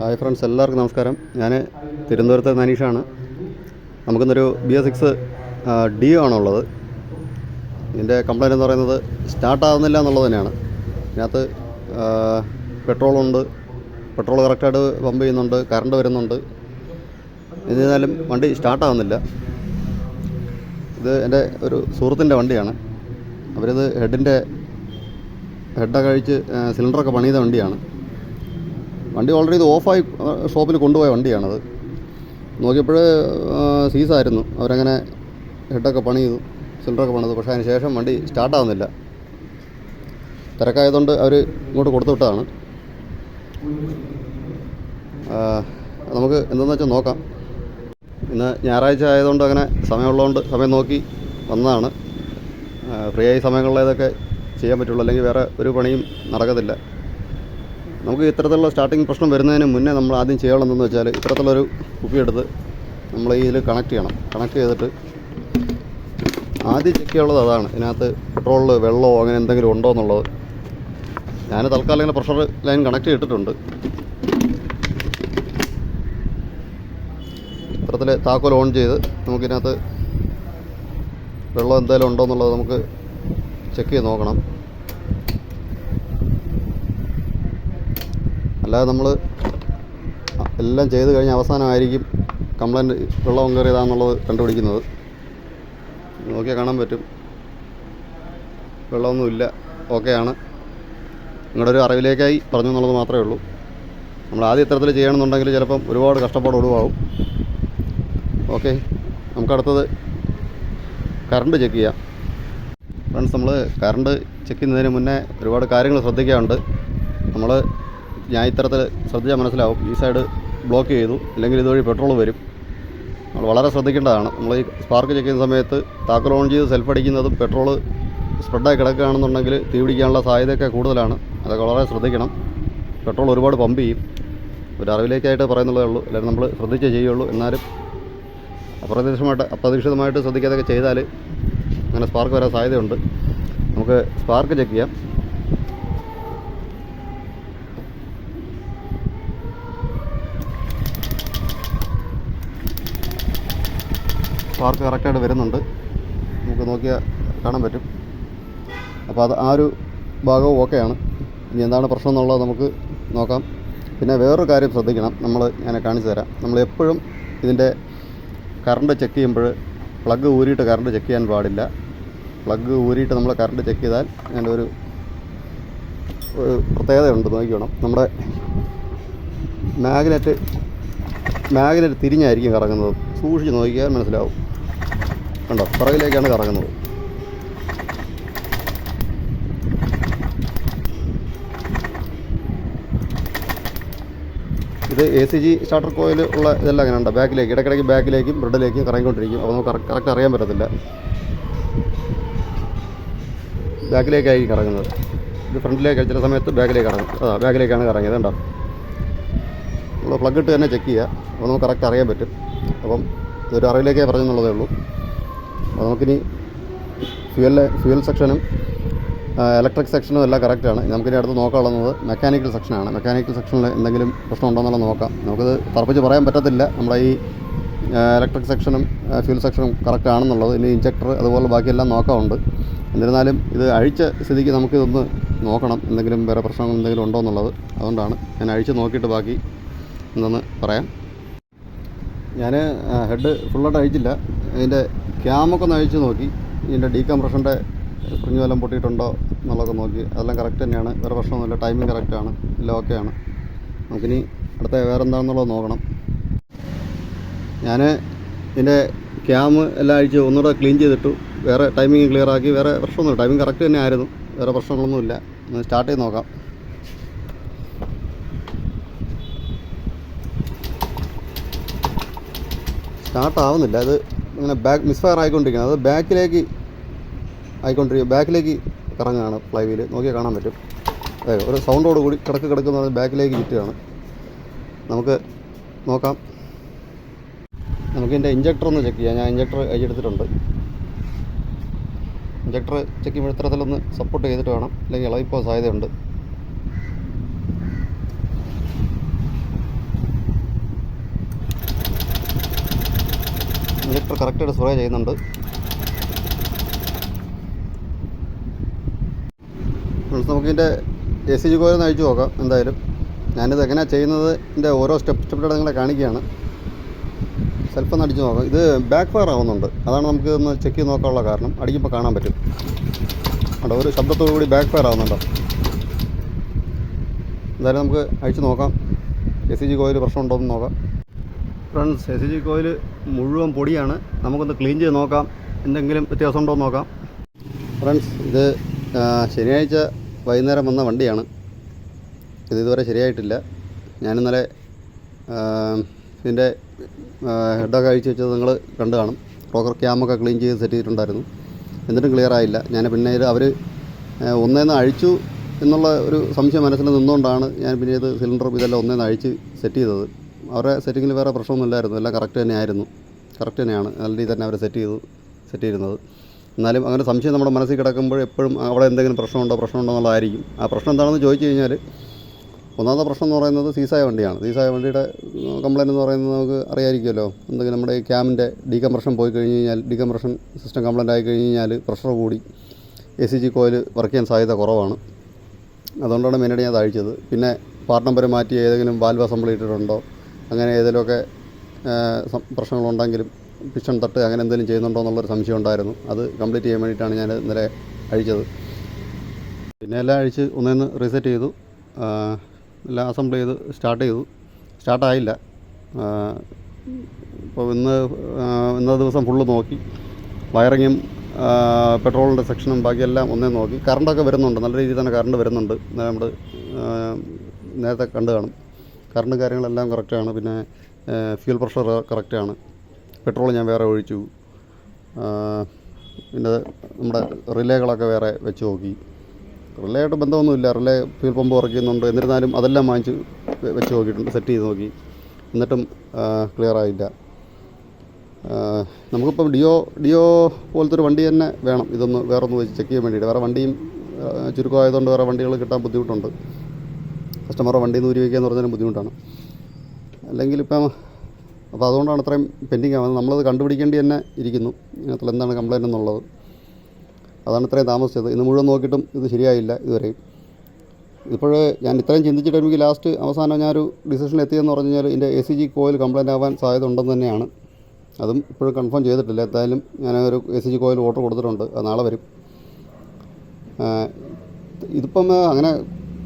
Hi friends എല്ലാവർക്കും നമസ്കാരം. ഞാൻ തിരുവനന്തപുരത്തെ മനീഷാണ്. നമുക്കിന്നൊരു ബി എസ് സിക്സ് ഡി ആണുള്ളത് ഇതിന്റെ കംപ്ലൈന്റ് എന്ന് പറയുന്നത് സ്റ്റാർട്ട് ആവുന്നില്ല എന്നുള്ളത് തന്നെയാണ്. ഇതിനകത്ത് പെട്രോളുണ്ട് പെട്രോൾ കറക്റ്റായിട്ട് പമ്പ് ചെയ്യുന്നുണ്ട് കറണ്ട് വരുന്നുണ്ട്. എന്നിരുന്നാലും വണ്ടി സ്റ്റാർട്ട് ആവുന്നില്ല. ഇത് എന്റെ ഒരു സുഹൃത്തിന്റെ വണ്ടിയാണ്. അവരിത് ഹെഡിന്റെ ഹെഡൊക്കെ കഴിച്ച് സിലിണ്ടറൊക്കെ പണിയുന്ന വണ്ടിയാണ്. വണ്ടി ഓൾറെഡി ഇത് ഓഫായി ഷോപ്പിൽ കൊണ്ടുപോയ വണ്ടിയാണത്. നോക്കിയപ്പോൾ സീസായിരുന്നു അവരങ്ങനെ ഹെഡൊക്കെ പണി ചെയ്തു സിലിണ്ടറൊക്കെ പണിതു. പക്ഷേ അതിന് ശേഷം വണ്ടി സ്റ്റാർട്ടാവുന്നില്ല തിരക്കായതുകൊണ്ട് അവർ ഇങ്ങോട്ട് കൊടുത്തു വിട്ടതാണ്. നമുക്ക് എന്തെന്ന് വെച്ചാൽ നോക്കാം. ഇന്ന് ഞായറാഴ്ച ആയതുകൊണ്ട് അങ്ങനെ സമയമുള്ളതുകൊണ്ട് സമയം നോക്കി വന്നതാണ്. ഫ്രീ ആയി സമയങ്ങളിലേതൊക്കെ ചെയ്യാൻ പറ്റുള്ളൂ. അല്ലെങ്കിൽ വേറെ ഒരു പണിയും നടക്കത്തില്ല. നമുക്ക് ഇത്തരത്തിലുള്ള സ്റ്റാർട്ടിങ് പ്രശ്നം വരുന്നതിന് മുന്നേ നമ്മൾ ആദ്യം ചെയ്യണമെന്ന് വെച്ചാൽ ഇത്തരത്തിലുള്ളൊരു കുപ്പിയെടുത്ത് നമ്മൾ ഇതിൽ കണക്ട് ചെയ്യണം. കണക്ട് ചെയ്തിട്ട് ആദ്യം ചെക്ക് ചെയ്യാനുള്ളത് അതാണ്. ഇതിനകത്ത് പെട്രോളിൽ വെള്ളമോ അങ്ങനെ എന്തെങ്കിലും ഉണ്ടോ എന്നുള്ളത്. ഞാൻ തൽക്കാലം ഇങ്ങനെ പ്രഷർ ലൈൻ കണക്ട് ചെയ്തിട്ടുണ്ട്. ഇത്തരത്തിൽ താക്കോൽ ഓൺ ചെയ്ത് നമുക്കിതിനകത്ത് വെള്ളം എന്തെങ്കിലും ഉണ്ടോ എന്നുള്ളത് നമുക്ക് ചെക്ക് ചെയ്ത് നോക്കണം. അല്ലാതെ നമ്മൾ എല്ലാം ചെയ്ത് കഴിഞ്ഞ അവസാനമായിരിക്കും കംപ്ലൈന്റ് വെള്ളം കയറിയതാണെന്നുള്ളത് കണ്ടുപിടിക്കുന്നത്. നോക്കിയാൽ കാണാൻ പറ്റും. വെള്ളമൊന്നുമില്ല. ഓക്കെയാണ്. നിങ്ങളുടെ ഒരു അറിവിലേക്കായി പറഞ്ഞു എന്നുള്ളത് മാത്രമേ ഉള്ളൂ. നമ്മൾ ആദ്യം ഇത്തരത്തിൽ ചെയ്യണമെന്നുണ്ടെങ്കിൽ ചിലപ്പം ഒരുപാട് കഷ്ടപ്പാട് ഒഴിവാകും ഓക്കെ. നമുക്കടുത്തത് കറണ്ട് ചെക്ക് ചെയ്യാം. ഫ്രണ്ട്സ് നമ്മൾ കറണ്ട് ചെക്ക് ചെയ്യുന്നതിന് മുന്നേ ഒരുപാട് കാര്യങ്ങൾ ശ്രദ്ധിക്കാറുണ്ട് നമ്മൾ ഞാൻ ഇത്തരത്തിൽ ശ്രദ്ധിച്ചാൽ മനസ്സിലാവും. ഈ സൈഡ് ബ്ലോക്ക് ചെയ്തു. അല്ലെങ്കിൽ ഇതുവഴി പെട്രോൾ വരും. നമ്മൾ വളരെ ശ്രദ്ധിക്കേണ്ടതാണ്. നമ്മൾ ഈ സ്പാർക്ക് ചെക്ക് ചെയ്യുന്ന സമയത്ത് താക്കൽ ഓൺ ചെയ്ത് സെൽഫ് അടിക്കുന്നതും പെട്രോൾ സ്പ്രെഡായി കിടക്കുകയാണെന്നുണ്ടെങ്കിൽ തീ പിടിക്കാനുള്ള സാധ്യതയൊക്കെ കൂടുതലാണ്. അതൊക്കെ വളരെ ശ്രദ്ധിക്കണം. പെട്രോൾ ഒരുപാട് പമ്പ് ചെയ്യും. ഒരു അറിവിലേക്കായിട്ട് പറയുന്നുള്ളതേ ഉള്ളൂ. അല്ലെങ്കിൽ നമ്മൾ ശ്രദ്ധിച്ചേ ചെയ്യുള്ളൂ. എന്നാലും അപ്രതീക്ഷിതമായിട്ട് അപ്രതീക്ഷിതമായിട്ട് ശ്രദ്ധിക്കാതൊക്കെ ചെയ്താൽ അങ്ങനെ സ്പാർക്ക് വരാൻ സാധ്യതയുണ്ട്. നമുക്ക് സ്പാർക്ക് ചെക്ക് ചെയ്യാം. സ്പാർക്ക് കറക്റ്റായിട്ട് വരുന്നുണ്ട്. നമുക്ക് നോക്കിയാൽ കാണാൻ പറ്റും. അപ്പോൾ അത് ആ ഒരു ഭാഗവും ഓക്കെയാണ്. ഇനി എന്താണ് പ്രശ്നം എന്നുള്ളത് നമുക്ക് നോക്കാം. പിന്നെ വേറൊരു കാര്യം ശ്രദ്ധിക്കണം. നമ്മൾ ഞാൻ കാണിച്ചു തരാം. നമ്മൾ എപ്പോഴും ഇതിന്റെ കറണ്ട് ചെക്ക് ചെയ്യുമ്പോൾ പ്ലഗ് ഊരിയിട്ട് കറണ്ട് ചെക്ക് ചെയ്യാൻ പാടില്ല. പ്ലഗ് ഊരിയിട്ട് നമ്മൾ കറണ്ട് ചെക്ക് ചെയ്താൽ അതിന്റെ ഒരു പ്രത്യേകതയുണ്ട് നോക്കിക്കണം. നമ്മുടെ മാഗ്നറ്റ് മാഗ്നറ്റ് തിരിഞ്ഞായിരിക്കും കറങ്ങുന്നത്. സൂക്ഷിച്ച് നോക്കിയാൽ മനസ്സിലാവും. കണ്ടോ? പുറകിലേക്കാണ് കറങ്ങുന്നത്. ഇത് A C G starter coil ഉള്ള ഇതെല്ലാം അങ്ങനെ ഉണ്ട്? ബാക്കിലേക്ക് ഇടയ്ക്കിടയ്ക്ക് ബാക്കിലേക്കും ബ്രെഡിലേക്കും കറങ്ങിക്കൊണ്ടിരിക്കും. അപ്പോൾ നമുക്ക് കറക്റ്റ് അറിയാൻ പറ്റത്തില്ല. ബാക്കിലേക്കായി കറങ്ങുന്നത്. ഇത് ഫ്രണ്ടിലേക്ക് ചില സമയത്ത് ബാക്കിലേക്ക് കറങ്ങും. അതാ ബാക്കിലേക്കാണ് കറങ്ങിയത് കണ്ടോ? നമ്മൾ പ്ലഗ് ഇട്ട് തന്നെ ചെക്ക് ചെയ്യുക. അപ്പോൾ നമുക്ക് കറക്റ്റ് അറിയാൻ പറ്റും. അപ്പം ഇതൊരു അറിവിലേക്കേ പറഞ്ഞെന്നുള്ളതേ ഉള്ളൂ. അപ്പോൾ നമുക്കിനി ഫ്യൂവൽ ഫ്യൂവൽ സെക്ഷനും ഇലക്ട്രിക് സെക്ഷനും എല്ലാം കറക്റ്റാണ് നമുക്കിനി അടുത്ത് നോക്കാനുള്ളത് മെക്കാനിക്കൽ സെക്ഷനാണ് മെക്കാനിക്കൽ സെക്ഷനിൽ എന്തെങ്കിലും പ്രശ്നം ഉണ്ടോ എന്നുള്ളത് നോക്കാം. നമുക്കത് തറപ്പിച്ച് പറയാൻ പറ്റത്തില്ല. നമ്മുടെ ഈ ഇലക്ട്രിക് സെക്ഷനും ഫ്യൂൽ സെക്ഷനും കറക്റ്റ് ആണെന്നുള്ളത്. ഇനി ഇഞ്ചക്ടർ അതുപോലെ ബാക്കിയെല്ലാം നോക്കാറുണ്ട് എന്നിരുന്നാലും ഇത് അഴിച്ച സ്ഥിതിക്ക് നമുക്കിതൊന്ന് നോക്കണം. എന്തെങ്കിലും വേറെ പ്രശ്നങ്ങൾ എന്തെങ്കിലും ഉണ്ടോ എന്നുള്ളത് അതുകൊണ്ടാണ് ഞാൻ അഴിച്ച് നോക്കിയിട്ട് ബാക്കി എന്തെന്ന് പറയാം. ഞാൻ ഹെഡ് ഫുള്ളായിട്ട് അഴിച്ചില്ല. ഇതിന്റെ ക്യാമൊക്കെ ഒന്ന് അഴിച്ചു നോക്കി. ഇതിന്റെ ഡീകംപ്രഷന്റെ കുഞ്ഞു വല്ലതും പൊട്ടിയിട്ടുണ്ടോ എന്നുള്ളതൊക്കെ നോക്കി. അതെല്ലാം കറക്റ്റ് തന്നെയാണ്. വേറെ പ്രശ്നമൊന്നുമില്ല ടൈമിംഗ് കറക്റ്റാണ് എല്ലാം ഓക്കെയാണ് നമുക്കിനി അടുത്ത വേറെ എന്താണെന്നുള്ളത് നോക്കണം. ഞാൻ ഇതിന്റെ ക്യാം എല്ലാം അഴിച്ച് ഒന്നുകൂടെ ക്ലീൻ ചെയ്തിട്ടു. വേറെ ടൈമിംഗ് ക്ലിയർ ആക്കി. വേറെ പ്രശ്നമൊന്നുമില്ല. ടൈമിംഗ് കറക്റ്റ് തന്നെ ആയിരുന്നു. വേറെ പ്രശ്നങ്ങളൊന്നുമില്ല ഒന്ന് സ്റ്റാർട്ട് ചെയ്ത് നോക്കാം. സ്റ്റാർട്ട് ആവുന്നില്ല. അത് ഇങ്ങനെ ബാക്ക് മിസ്ഫയർ ആയിക്കൊണ്ടിരിക്കുന്നത് അത് ബാക്കിലേക്ക് ആയിക്കൊണ്ടിരിക്കുക ബാക്കിലേക്ക് കറങ്ങുകയാണ് ഫ്ലൈ വീൽ നോക്കിയാൽ കാണാൻ പറ്റും. അതെ ഒരു സൗണ്ടോട് കൂടി കിടക്ക് കിടക്കുന്നത് ബാക്കിലേക്ക് ചുറ്റുകയാണ്. നമുക്ക് നോക്കാം. നമുക്ക് ഇഞ്ചക്ടർ ഒന്ന് ചെക്ക് ചെയ്യാം. ഞാൻ ഇഞ്ചക്ടർ അയച്ചെടുത്തിട്ടുണ്ട് ഇഞ്ചക്ടർ ചെക്ക് ചെയ്യുമ്പോൾ ഇത്തരത്തിലൊന്ന് സപ്പോർട്ട് ചെയ്തിട്ട് വേണം. അല്ലെങ്കിൽ ഇളകിപ്പോൾ സാധ്യതയുണ്ട്. കറക്റ്റായിട്ട് സ്പ്രേ ചെയ്യുന്നുണ്ട്. നമുക്കിതിന്റെ എ സി ജി കോയിൽ അയച്ചു നോക്കാം എന്തായാലും. ഞാനിത് എങ്ങനെയാണ് ചെയ്യുന്നതിന്റെ ഓരോ സ്റ്റെപ്പ് സ്റ്റെപ്പിലൂടെ നിങ്ങളെ കാണിക്കുകയാണ്. സെൽഫ് ഒന്ന് അടിച്ച് നോക്കാം. ഇത് ബാക്ക് ഫയർ ആവുന്നുണ്ട്. അതാണ് നമുക്ക് ഒന്ന് ചെക്ക് ചെയ്ത് നോക്കാനുള്ള കാരണം. അടിക്കുമ്പോൾ കാണാൻ പറ്റും. അവിടെ ഒരു ശബ്ദത്തോടു കൂടി ബാക്ക് ഫയർ ആവുന്നുണ്ടോ? എന്തായാലും നമുക്ക് അഴിച്ചു നോക്കാം. എ സി ജി കോയിൽ പ്രശ്നമുണ്ടോ എന്ന് നോക്കാം. ഫ്രണ്ട്സ് എസ് ജി കോയിൽ മുഴുവൻ പൊടിയാണ്. നമുക്കൊന്ന് ക്ലീൻ ചെയ്ത് നോക്കാം. എന്തെങ്കിലും വ്യത്യാസം ഉണ്ടോ എന്ന് നോക്കാം. ഫ്രണ്ട്സ് ഇത് ശനിയാഴ്ച വൈകുന്നേരം വന്ന വണ്ടിയാണ്. ഇത് ഇതുവരെ ശരിയായിട്ടില്ല. ഞാനിന്നലെ ഇതിന്റെ ഹെഡൊക്കെ അഴിച്ച് വെച്ചത് നിങ്ങൾ കണ്ടു കാണും. റോക്കർ ക്യാമൊക്കെ ക്ലീൻ ചെയ്ത് സെറ്റ് ചെയ്തിട്ടുണ്ടായിരുന്നു. എന്നിട്ടും ക്ലിയർ ആയില്ല. ഞാൻ പിന്നെ ഇത് അവർ ഒന്നേന്ന് അഴിച്ചു എന്നുള്ള ഒരു സംശയം മനസ്സിൽ നിന്നുകൊണ്ടാണ് ഞാൻ പിന്നെ ഇത് സിലിണ്ടർ ഇതെല്ലാം ഒന്നേന്ന് അഴിച്ച് സെറ്റ് ചെയ്തത്. അവരുടെ സെറ്റിങ്ങിൽ വേറെ പ്രശ്നമൊന്നുമില്ലായിരുന്നു എല്ലാം കറക്റ്റ് തന്നെയായിരുന്നു. കറക്റ്റ് തന്നെയാണ്. നല്ല രീതിയിൽ തന്നെ അവർ സെറ്റ് ചെയ്തു സെറ്റ് ചെയ്തിരുന്നത്. എന്നാലും അങ്ങനെ സംശയം നമ്മുടെ മനസ്സിൽ കിടക്കുമ്പോൾ എപ്പോഴും അവിടെ എന്തെങ്കിലും പ്രശ്നമുണ്ടോ പ്രശ്നമുണ്ടോ എന്നുള്ളതായിരിക്കും. ആ പ്രശ്നം എന്താണെന്ന് ചോദിച്ചു കഴിഞ്ഞാൽ ഒന്നാമത്തെ പ്രശ്നം എന്ന് പറയുന്നത് സീസായ വണ്ടിയാണ്. സീസായ വണ്ടിയുടെ കംപ്ലൈന്റ് എന്ന് പറയുന്നത് നമുക്ക് അറിയാമായിരിക്കുമല്ലോ എന്തെങ്കിലും നമ്മുടെ ഈ ക്യാമിന്റെ ഡീകംപ്രഷൻ പോയി കഴിഞ്ഞ് കഴിഞ്ഞാൽ ഡീകംപ്രഷൻ സിസ്റ്റം കംപ്ലൈന്റ് ആയി കഴിഞ്ഞ് കഴിഞ്ഞാൽ പ്രഷർ കൂടി. A C G coil work ചെയ്യാൻ സാധ്യത കുറവാണ്. അതുകൊണ്ടാണ് മെയിനായിട്ട് ഞാൻ അഴിച്ചത് പിന്നെ പാർട്ട് നമ്പർ മാറ്റി ഏതെങ്കിലും വാൽവ് അസംബ്ലി ഇട്ടിട്ടുണ്ടോ അങ്ങനെ ഏതെങ്കിലുമൊക്കെ പ്രശ്നങ്ങളുണ്ടെങ്കിലും പിസ്റ്റൺ തട്ട് അങ്ങനെ എന്തെങ്കിലും ചെയ്യുന്നുണ്ടോ എന്നുള്ളൊരു സംശയം ഉണ്ടായിരുന്നു. അത് കംപ്ലീറ്റ് ചെയ്യാൻ വേണ്ടിയിട്ടാണ് ഞാൻ ഇന്നലെ അഴിച്ചത്. പിന്നെ എല്ലാം അഴിച്ച് ഒന്നേന്ന് റീസെറ്റ് ചെയ്തു. എല്ലാം അസംബിൾ ചെയ്ത് സ്റ്റാർട്ട് ചെയ്തു. സ്റ്റാർട്ടായില്ല ഇപ്പോൾ ഇന്ന് ആ, ഇന്നത്തെ ദിവസം ഫുള്ള് നോക്കി. വയറിങ്ങും പെട്രോളിന്റെ സെക്ഷനും ബാക്കിയെല്ലാം ഒന്നേ നോക്കി. കറണ്ടൊക്കെ വരുന്നുണ്ട്. നല്ല രീതിയിൽ തന്നെ കറണ്ട് വരുന്നുണ്ട്. നമ്മൾ നേരത്തെ കണ്ടു കാണും. കറണ്ട് കാര്യങ്ങളെല്ലാം കറക്റ്റാണ്. പിന്നെ ഫ്യൂൽ പ്രഷർ കറക്റ്റാണ്. പെട്രോൾ ഞാൻ വേറെ ഒഴിച്ചു. പിന്നെ നമ്മുടെ റിലേകളൊക്കെ വേറെ വെച്ച് നോക്കി. റിലേ ആയിട്ട് ബന്ധമൊന്നുമില്ല. റിലേ ഫ്യൂൽ പമ്പ് വർക്ക് ചെയ്യുന്നുണ്ട്. എന്നിരുന്നാലും അതെല്ലാം വാങ്ങിച്ച് വെച്ച് നോക്കിയിട്ടുണ്ട്. സെറ്റ് ചെയ്ത് നോക്കി. എന്നിട്ടും ക്ലിയർ ആയില്ല. നമുക്കിപ്പം ഡിയോ ഡിയോ പോലത്തെ ഒരു വണ്ടി തന്നെ വേണം. ഇതൊന്ന് വേറൊന്ന് വെച്ച് ചെക്ക് ചെയ്യാൻ വേണ്ടിയിട്ട്. വേറെ വണ്ടിയും ചുരുക്കമായതുകൊണ്ട് വേറെ വണ്ടികൾ കിട്ടാൻ ബുദ്ധിമുട്ടുണ്ട്. കസ്റ്റമറുടെ വണ്ടിയിൽ നിന്ന് ഊരി വയ്ക്കുക എന്ന് പറഞ്ഞാലും ബുദ്ധിമുട്ടാണ്. അല്ലെങ്കിൽ ഇപ്പം അപ്പോൾ അതുകൊണ്ടാണ് അത്രയും പെൻഡിങ് ആവുന്നത് നമ്മളത് കണ്ടുപിടിക്കേണ്ടി തന്നെ ഇരിക്കുന്നു. ഇതിനകത്തിൽ എന്താണ് കംപ്ലയിന്റ് എന്നുള്ളത്. അതാണ് ഇത്രയും താമസിച്ചത്. ഇന്ന് മുഴുവൻ നോക്കിയിട്ടും ഇത് ശരിയായില്ല ഇതുവരെയും. ഇപ്പോഴേ ഞാൻ ഇത്രയും ചിന്തിച്ചിട്ട് എനിക്ക് ലാസ്റ്റ് അവസാനം ഞാനൊരു ഡിസിഷനിൽ എത്തിയെന്ന് പറഞ്ഞു കഴിഞ്ഞാൽ എന്റെ A C G coil complaint ആവാൻ സാധ്യത ഉണ്ടെന്ന് തന്നെയാണ്. അതും ഇപ്പോഴും കൺഫേം ചെയ്തിട്ടില്ല. എന്തായാലും ഞാൻ ഒരു A C G coil order കൊടുത്തിട്ടുണ്ട്. അത് നാളെ വരും. ഇതിപ്പം അങ്ങനെ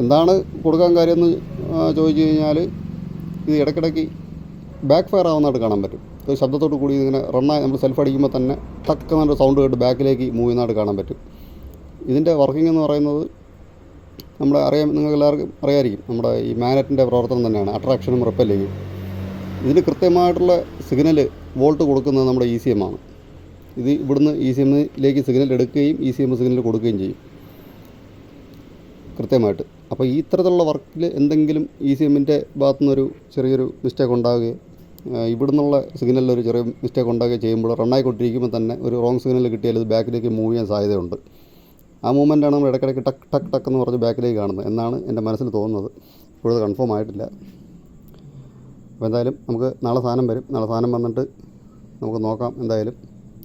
എന്താണ് കൊടുക്കാൻ കാര്യമെന്ന് ചോദിച്ചു കഴിഞ്ഞാൽ ഇത് ഇടയ്ക്കിടയ്ക്ക് ബാക്ക് ഫയർ ആവുന്നതായിട്ട് കാണാൻ പറ്റും. ഒരു ശബ്ദത്തോട് കൂടി ഇങ്ങനെ റണ്ണായി നമ്മൾ സെൽഫ് അടിക്കുമ്പോൾ തന്നെ ടക്ക് എന്നൊരു സൗണ്ട് കേട്ട് ബാക്കിലേക്ക് മൂവ് ചെയ്യുന്നതായിട്ട് കാണാൻ പറ്റും. ഇതിന്റെ വർക്കിംഗ് എന്ന് പറയുന്നത് നമ്മുടെ അറിയാം നിങ്ങൾക്ക് എല്ലാവർക്കും അറിയാമായിരിക്കും നമ്മുടെ ഈ മാനറ്റിന്റെ പ്രവർത്തനം തന്നെയാണ് അട്രാക്ഷനും റിപ്പല്ലിങ്ങും ഇതിന് കൃത്യമായിട്ടുള്ള സിഗ്നൽ വോൾട്ട് കൊടുക്കുന്നത് നമ്മുടെ ഇ സി എം ആണ്. ഇത് ഇവിടുന്ന് ഇ സി എമ്മിലേക്ക് സിഗ്നൽ എടുക്കുകയും ഇ സി എം സിഗ്നൽ കൊടുക്കുകയും ചെയ്യും. കൃത്യമായിട്ട്. അപ്പോൾ ഈ ഇത്തരത്തിലുള്ള വർക്കിൽ എന്തെങ്കിലും ഇ സി എമ്മിന്റെ ഭാഗത്തു നിന്നൊരു ചെറിയൊരു മിസ്റ്റേക്ക് ഉണ്ടാവുകയോ ഇവിടെ ഇവിടുന്നുള്ള സിഗ്നലിൽ ഒരു ചെറിയ മിസ്റ്റേക്ക് ഉണ്ടാകുകയോ ചെയ്യുമ്പോൾ റണ്ണായിക്കൊണ്ടിരിക്കുമ്പോൾ തന്നെ ഒരു റോങ് സിഗ്നൽ കിട്ടിയാൽ ഇത് ബാക്കിലേക്ക് മൂവ് ചെയ്യാൻ സാധ്യതയുണ്ട്. ആ മൂവ്മെന്റാണ് നമ്മൾ ഇടയ്ക്കിടയ്ക്ക് ടക്ക് ടക്ക് ടക്ക് എന്ന് പറഞ്ഞ് ബാക്കിലേക്ക് കാണുന്നത്. എന്നാണ് എന്റെ മനസ്സിൽ തോന്നുന്നത്. ഇപ്പോഴത് കൺഫേം ആയിട്ടില്ല. അപ്പോൾ എന്തായാലും നമുക്ക് നാളെ സാധനം വരും. നാളെ സാധനം വന്നിട്ട് നമുക്ക് നോക്കാം എന്തായാലും.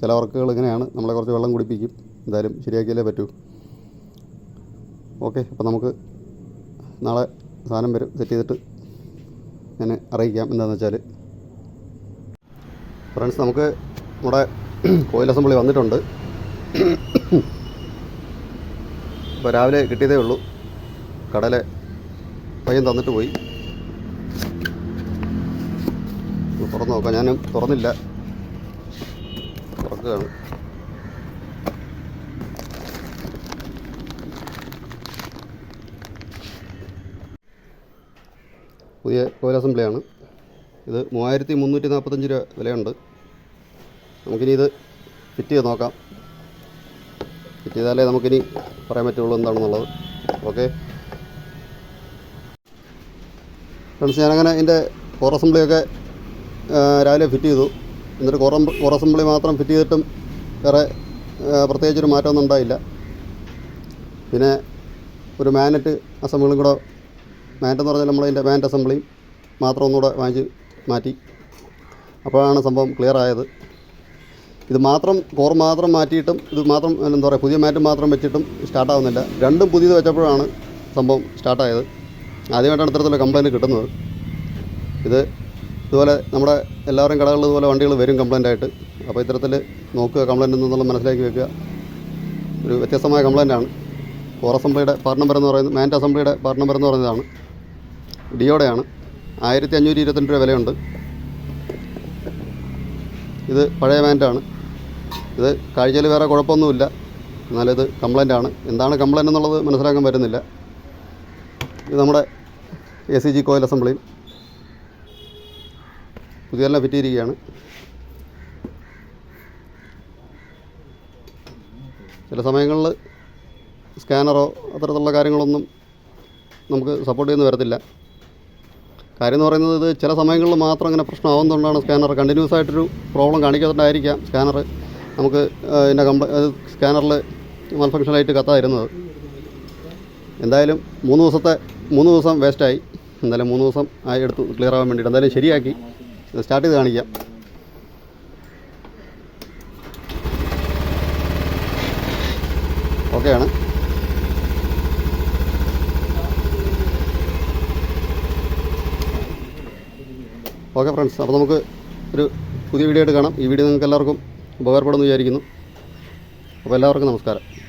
ചില വർക്കുകൾ ഇങ്ങനെയാണ്. നമ്മളെ കുറച്ച് വെള്ളം കുടിപ്പിക്കും. എന്തായാലും ശരിയാക്കിയാലേ പറ്റൂ. ഓക്കെ അപ്പോൾ നമുക്ക് നാളെ സാധനം വരും സെറ്റ് ചെയ്തിട്ട് ഞാൻ അറിയിക്കാം. എന്താണെന്ന് വെച്ചാൽ ഫ്രണ്ട്സ് നമുക്ക് നമ്മുടെ കോയിൽ അസംബ്ലി വന്നിട്ടുണ്ട്. ഇപ്പോൾ രാവിലെ കിട്ടിയതേ ഉള്ളൂ. കടലെ പയ്യൻ തന്നിട്ട് പോയി. തുറന്ന് നോക്കാം. ഞാൻ തുറന്നില്ല. തുറക്കുകയാണ്. പുതിയ കോയിൽ അസംബ്ലിയാണ്. ഇത് മൂവായിരത്തി മുന്നൂറ്റി നാൽപ്പത്തഞ്ച് രൂപ വിലയുണ്ട്. നമുക്കിനി ഇത് ഫിറ്റ് ചെയ്ത് നോക്കാം. ഫിറ്റ് ചെയ്താലേ നമുക്കിനി പറയാൻ പറ്റുള്ളൂ എന്താണെന്നുള്ളത്. ഓക്കെ. ഫ്രണ്ട്സ് ഞാനങ്ങനെ എന്റെ കോർ അസംബ്ലിയൊക്കെ രാവിലെ ഫിറ്റ് ചെയ്തു. എന്നിട്ട് കോറം കോർ അസംബ്ലി മാത്രം ഫിറ്റ് ചെയ്തിട്ടും വേറെ പ്രത്യേകിച്ചൊരു മാറ്റമൊന്നും ഉണ്ടായില്ല. പിന്നെ ഒരു മാനറ്റ് അസംബ്ലിയും കൂടെ മാനറ്റ് എന്ന് പറഞ്ഞാൽ നമ്മളതിന്റെ മാനറ്റ് അസംബ്ലിയും മാത്രം ഒന്നുകൂടെ വാങ്ങിച്ച് മാറ്റി. അപ്പോഴാണ് സംഭവം ക്ലിയർ ആയത്. ഇത് മാത്രം കോർ മാത്രം മാറ്റിയിട്ടും ഇത് മാത്രം എന്താ പറയുക പുതിയ മാറ്റ് മാത്രം വെച്ചിട്ടും സ്റ്റാർട്ടാവുന്നില്ല രണ്ടും പുതിയത് വെച്ചപ്പോഴാണ് സംഭവം സ്റ്റാർട്ടായത് ആദ്യമായിട്ടാണ് ഇത്തരത്തിലുള്ള കംപ്ലയിന്റ് കിട്ടുന്നത്. ഇത് ഇതുപോലെ നമ്മുടെ എല്ലാവരും കടകളിൽ ഇതുപോലെ വണ്ടികൾ വരും കംപ്ലയിന്റ് ആയിട്ട്. അപ്പോൾ ഇത്തരത്തിൽ നോക്കുക കംപ്ലയിന്റ് എന്നുള്ള മനസ്സിലാക്കി വെക്കുക. ഒരു വ്യത്യസ്തമായ കംപ്ലയിന്റ് ആണ്. കോർ അസംബ്ലിയുടെ പാർട്ട് നമ്പർ എന്ന് പറയുന്നത് മാന്റ് അസംബ്ലിയുടെ പാർട്ട് നമ്പർ എന്ന് പറയുന്നതാണ്. ഡിയോടെയാണ് ആയിരത്തി അഞ്ഞൂറ്റി ഇരുപത്തിരണ്ട് രൂപ വിലയുണ്ട്. ഇത് പഴയ പാന്റാണ്. ഇത് കാഴ്ചയിൽ വേറെ കുഴപ്പമൊന്നുമില്ല. എന്നാലിത് കംപ്ലൈന്റ് ആണ് എന്താണ് കംപ്ലൈന്റ് എന്നുള്ളത് മനസ്സിലാക്കാൻ പറ്റുന്നില്ല. ഇത് നമ്മുടെ A C G coil assembly പുതിയതെല്ലാം ഫിറ്റിയിരിക്കുകയാണ്. ചില സമയങ്ങളിൽ സ്കാനറോ അത്തരത്തിലുള്ള കാര്യങ്ങളൊന്നും നമുക്ക് സപ്പോർട്ട് ചെയ്യുന്ന വരത്തില്ല. കാര്യം എന്ന് പറയുന്നത് ഇത് ചില സമയങ്ങളിൽ മാത്രം അങ്ങനെ പ്രശ്നമാവുന്നതുകൊണ്ടാണ് സ്കാനർ കണ്ടിന്യൂസ് ആയിട്ടൊരു പ്രോബ്ലം കാണിക്കാത്തതുകൊണ്ടായിരിക്കാം സ്കാനർ നമുക്ക് ഇതിന്റെ കമ്പ സ്കാനറിൽ ആയിട്ട് കത്തായിരുന്നത് എന്തായാലും മൂന്ന് ദിവസത്തെ മൂന്ന് ദിവസം വേസ്റ്റായി എന്തായാലും മൂന്ന് ദിവസം ആയി എടുത്ത് ക്ലിയർ ആവാൻ വേണ്ടിയിട്ട്. എന്തായാലും ശരിയാക്കി. സ്റ്റാർട്ട് ചെയ്ത് കാണിക്കാം. ഓക്കെയാണ് ഓക്കെ ഫ്രണ്ട്സ് അപ്പോൾ നമുക്ക് ഒരു പുതിയ വീഡിയോ ആയിട്ട് കാണാം. ഈ വീഡിയോ നിങ്ങൾക്ക് എല്ലാവർക്കും ഉപകാരപ്പെടുമെന്ന് വിചാരിക്കുന്നു. അപ്പോൾ എല്ലാവർക്കും നമസ്കാരം.